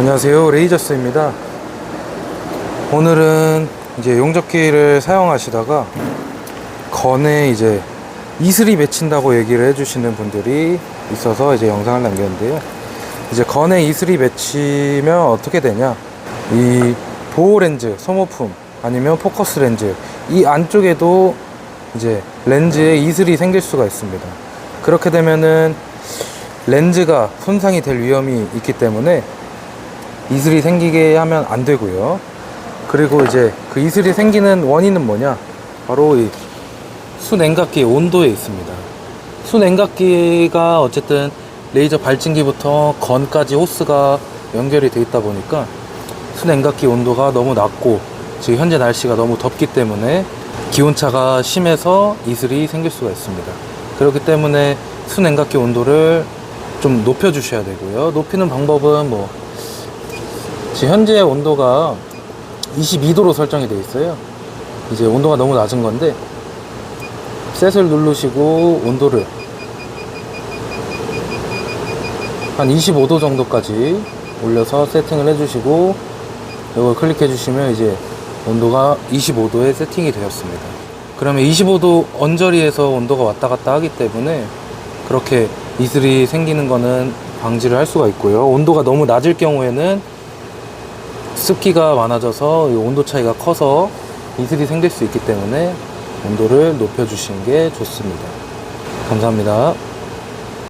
안녕하세요. 레이저스입니다. 오늘은 이제 용접기를 사용하시다가 건에 이제 이슬이 맺힌다고 얘기를 해주시는 분들이 있어서 이제 영상을 남겼는데요. 이제 건에 이슬이 맺히면 어떻게 되냐? 이 보호 렌즈 소모품 아니면 포커스 렌즈 이 안쪽에도 이제 렌즈에 이슬이 생길 수가 있습니다. 그렇게 되면은 렌즈가 손상이 될 위험이 있기 때문에 이슬이 생기게 하면 안 되고요. 그리고 이제 그 이슬이 생기는 원인은 뭐냐? 바로 이 수냉각기의 온도에 있습니다. 수냉각기가 어쨌든 레이저 발진기부터 건까지 호스가 연결이 돼 있다 보니까 수냉각기 온도가 너무 낮고 지금 현재 날씨가 너무 덥기 때문에 기온차가 심해서 이슬이 생길 수가 있습니다. 그렇기 때문에 수냉각기 온도를 좀 높여 주셔야 되고요. 높이는 방법은 뭐 지금 현재 온도가 22도로 설정이 되어 있어요. 이제 온도가 너무 낮은 건데 셋을 누르시고 온도를 한 25도 정도까지 올려서 세팅을 해주시고 이걸 클릭해 주시면 이제 온도가 25도에 세팅이 되었습니다. 그러면 25도 언저리에서 온도가 왔다 갔다 하기 때문에 그렇게 이슬이 생기는 거는 방지를 할 수가 있고요. 온도가 너무 낮을 경우에는 습기가 많아져서 이 온도 차이가 커서 이슬이 생길 수 있기 때문에 온도를 높여주시는 게 좋습니다. 감사합니다.